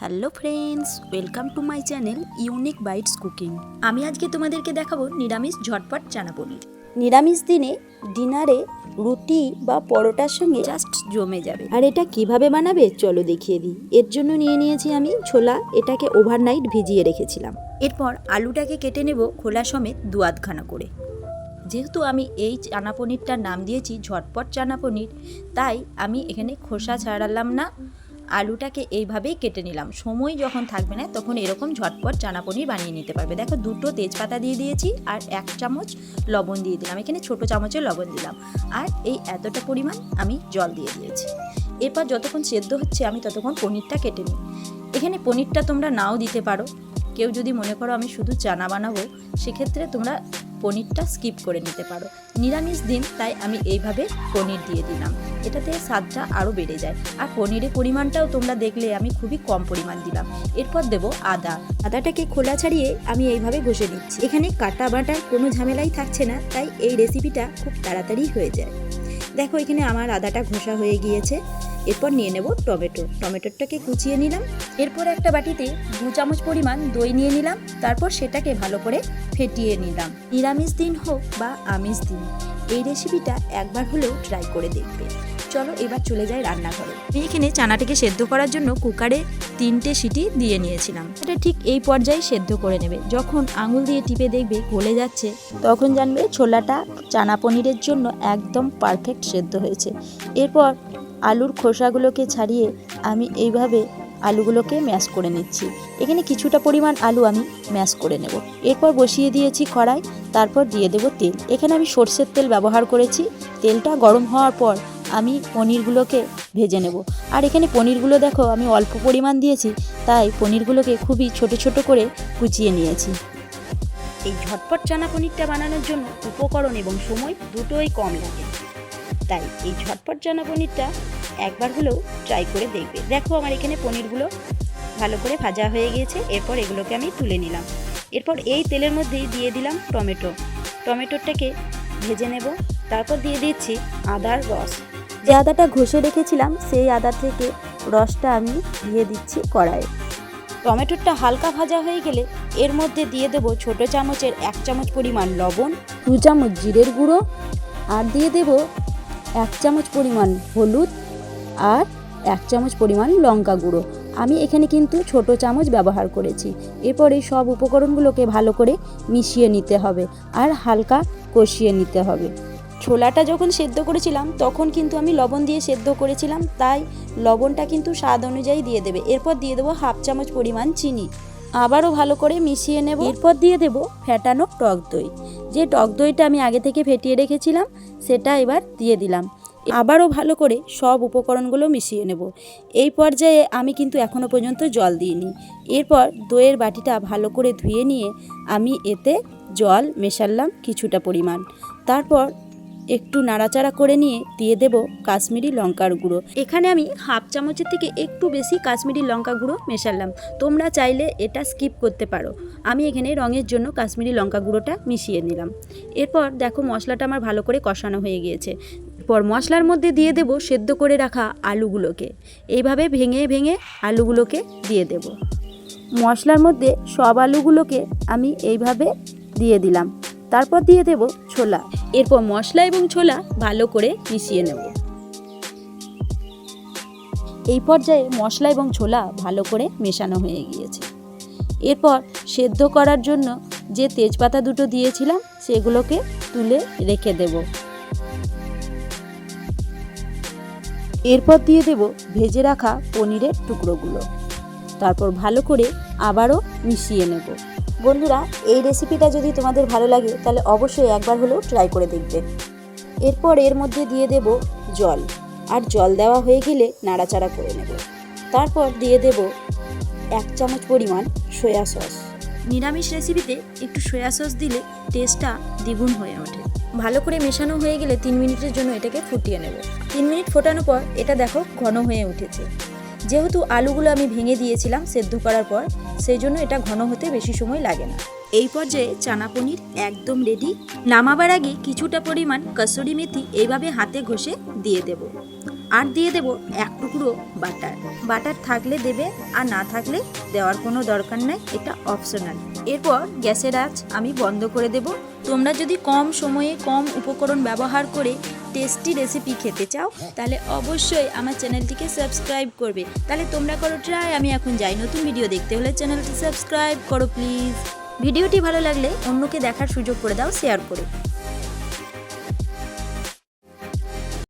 Hello friends welcome to my channel unique bites cooking. আমি আজকে তোমাদেরকে দেখাবো নিরামিষ ঝটপট চানা পনির। নিরামিষ দিনে ডিনারে রুটি বা পরোটার সঙ্গে জাস্ট জমে যাবে। আর এটা কীভাবে বানাবে চলো দেখিয়ে দিই। এর জন্য নিয়ে নিয়েছি আমি ছোলা এটাকে ওভারনাইট ভিজিয়ে রেখেছিলাম। এরপর আলুটাকে কেটে নেব খোলা সমেত দু আধখানা করে। যেহেতু আমি এই চানা পনিরটার নাম দিয়েছি ঝটপট চানা পনির তাই আমি এখানে খোসা ছাড়ালাম না। আলুটাকে এইভাবেই কেটে নিলাম। সময় যখন থাকবে না, তখন এরকম ঝটপট চানা পনির বানিয়ে নিতে পারবে। দেখো, দুটো তেজপাতা দিয়ে দিয়েছি আর এক চামচ লবণ দিয়ে দিলাম। এখানে ছোট চামচের লবণ দিলাম। আর এই এতটা পরিমাণ আমি জল দিয়ে দিয়েছি। এরপর যতক্ষণ সেদ্ধ হচ্ছে, আমি ততক্ষণ পনিরটা কেটে নিই। এখানে পনিরটা তোমরা নাও দিতে পারো। কেউ যদি মনে করো, আমি শুধু চানা বানাবো, সেক্ষেত্রে তোমরা পনিরটা স্কিপ করে নিতে পারো। নিরামিষ দিন, তাই আমি এইভাবে পনির দিয়ে দিলাম। এটাতে স্বাদটা আরও বেড়ে যায়। আর পনিরের পরিমাণটাও তোমরা দেখলে আমি খুবই কম পরিমাণ দিলাম। এরপর দেব আদা। আদাটাকে খোলা ছাড়িয়ে আমি এইভাবে ঘষে নিচ্ছি। এখানে কাটা বাটার কোনো ঝামেলাই থাকছে না, তাই এই রেসিপিটা খুব তাড়াতাড়ি হয়ে যায়। দেখো এখানে আমার আদাটা ঘষা হয়ে গিয়েছে। এরপর নিয়ে নেব টমেটো। টমেটোটাকে কুচিয়ে নিলাম। এরপর একটা বাটিতে দু চামচ পরিমাণ দই নিয়ে নিলাম। তারপর সেটাকে ভালো করে ফেটিয়ে নিলাম। নিরামিষ দিন হোক বা আমিষ দিন, এই রেসিপিটা একবার হলেও ট্রাই করে দেখবে। চলো এবার চলে যাই রান্নাঘরে। আমি এখানে চানাটাকে সেদ্ধ করার জন্য কুকারে তিনটে সিটি দিয়ে নিয়েছিলাম। এটা ঠিক এই পর্যায়ে সেদ্ধ করে নেবে। যখন আঙুল দিয়ে টিপে দেখবে গলে যাচ্ছে, তখন জানবে ছোলাটা চানা পনিরের জন্য একদম পারফেক্ট সেদ্ধ হয়েছে। এরপর আলুর খোসাগুলোকে ছাড়িয়ে আমি এইভাবে আলুগুলোকে ম্যাশ করে নিচ্ছি। এখানে কিছুটা পরিমাণ আলু আমি ম্যাশ করে নেব। এরপর বসিয়ে দিয়েছি কড়াই, তারপর দিয়ে দেব তেল। এখানে আমি সর্ষের তেল ব্যবহার করেছি। তেলটা গরম হওয়ার পর আমি পনিরগুলোকে ভেজে নেব। আর এখানে পনিরগুলো দেখো, আমি অল্প পরিমাণ দিয়েছি, তাই পনিরগুলোকে খুবই ছোট ছোট করে কুচিয়ে নিয়েছি। এই ঝটপট চানা পনিরটা বানানোর জন্য উপকরণ এবং সময় দুটোই কম লাগে। তাই এই ঝটপট চানা পনিরটা একবার হলেও ট্রাই করে দেখবে। দেখো আমার এখানে পনিরগুলো ভালো করে ভাজা হয়ে গিয়েছে, এরপর এগুলোকে আমি তুলে নিলাম। এরপর এই তেলের মধ্যেই দিয়ে দিলাম টমেটো। টমেটোটাকে ভেজে নেব। তারপর দিয়ে দিচ্ছি আদার রস। যে আদাটা ঘষে রেখেছিলাম, সেই আদা থেকে রসটা আমি দিয়ে দিচ্ছি কড়াইয়ে। টমেটোটা হালকা ভাজা হয়ে গেলে এর মধ্যে দিয়ে দেবো ছোট চামচের এক চামচ পরিমাণ লবণ, দু চামচ জিরের গুঁড়ো, আর দিয়ে দেব এক চামচ পরিমাণ হলুদ আর এক চামচ পরিমাণ লঙ্কা গুঁড়ো। আমি এখানে কিন্তু ছোট চামচ ব্যবহার করেছি। এরপরে সব উপকরণগুলোকে ভালো করে মিশিয়ে নিতে হবে আর হালকা কষিয়ে নিতে হবে। ছোলাটা যখন সেদ্ধ করেছিলাম, তখন কিন্তু আমি লবণ দিয়ে সেদ্ধ করেছিলাম, তাই লবণটা কিন্তু স্বাদ অনুযায়ী দিয়ে দেবে। এরপর দিয়ে দেবো হাফ চামচ পরিমাণ চিনি। আবারও ভালো করে মিশিয়ে নেব। এরপর দিয়ে দেব ফ্যাটানো টক দই। যে টক দইটা আমি আগে থেকে ফেটিয়ে রেখেছিলাম, সেটা এবার দিয়ে দিলাম। আবারও ভালো করে সব উপকরণগুলো মিশিয়ে নেব। এই পর্যায়ে আমি কিন্তু এখনও পর্যন্ত জল দিইনি। এরপর দইয়ের বাটিটা ভালো করে ধুয়ে নিয়ে আমি এতে জল মেশালাম কিছুটা পরিমাণ। তারপর একটু নাড়াচাড়া করে নিয়ে দিয়ে দেব কাশ্মীরি লঙ্কার গুঁড়ো। এখানে আমি হাফ চামচের থেকে একটু বেশি কাশ্মীরি লঙ্কা গুঁড়ো মেশালাম। তোমরা চাইলে এটা স্কিপ করতে পারো। আমি এখানে রঙের জন্য কাশ্মীরি লঙ্কা গুঁড়োটা মিশিয়ে নিলাম। এরপর দেখো মশলাটা আমার ভালো করে কষানো হয়ে গিয়েছে। পর মশলার মধ্যে দিয়ে দেব সেদ্ধ করে রাখা আলুগুলোকে। এইভাবে ভেঙে ভেঙে আলুগুলোকে দিয়ে দেব। মশলার মধ্যে সব আলুগুলোকে আমি এইভাবে দিয়ে দিলাম। তারপর দিয়ে দেব ছোলা। এরপর মশলা এবং ছোলা ভালো করে মিশিয়ে নেব। এই পর্যায়ে মশলা এবং ছোলা ভালো করে মেশানো হয়ে গিয়েছে। এরপর সেদ্ধ করার জন্য যে তেজপাতা দুটো দিয়েছিলাম, সেগুলোকে তুলে রেখে দেব। এরপর দিয়ে দেব ভেজে রাখা পনিরের টুকরোগুলো। তারপর ভালো করে আবারও মিশিয়ে নেব। বন্ধুরা, এই রেসিপিটা যদি তোমাদের ভালো লাগে, তাহলে অবশ্যই একবার হলেও ট্রাই করে দেখবে। এরপর এর মধ্যে দিয়ে দেব জল, আর জল দেওয়া হয়ে গেলে নাড়াচাড়া করে নেব। তারপর দিয়ে দেব এক চামচ পরিমাণ সয়া সস নিরামিষ রেসিপিতে একটু সয়া সস দিলে টেস্টটা দ্বিগুণ হয়ে ওঠে। ভালো করে মেশানো হয়ে গেলে তিন মিনিটের জন্য এটাকে ফুটিয়ে নেব। তিন মিনিট ফোটানোর পর এটা দেখো ঘন হয়ে উঠেছে। যেহেতু আলুগুলো আমি ভেঙে দিয়েছিলাম সেদ্ধ করার পর, সেই জন্য এটা ঘন হতে বেশি সময় লাগে না। এই পর্যায়ে চানা পনির একদম রেডি নামাবার আগে কিছুটা পরিমাণ কসুরি মেথি এইভাবে হাতে ঘষে দিয়ে দেব। আর দিয়ে দেব এক টুকরো বাটার। বাটার থাকলে দেবে, আর না থাকলে দেওয়ার কোনো দরকার নাই, এটা অপশনাল এরপর গ্যাসের আঁচ আমি বন্ধ করে দেব। তোমরা যদি কম সময়ে কম উপকরণ ব্যবহার করে টেস্টি রেসিপি খেতে চাও, তাহলে অবশ্যই আমার চ্যানেলটিকে সাবস্ক্রাইব করবে। তাহলে তোমরা করো ট্রাই আমি এখন যাই। নতুন ভিডিও দেখতে হলে চ্যানেলটি সাবস্ক্রাইব করো প্লিজ ভিডিওটি ভালো লাগলে অন্যকে দেখার সুযোগ করে দাও শেয়ার করে।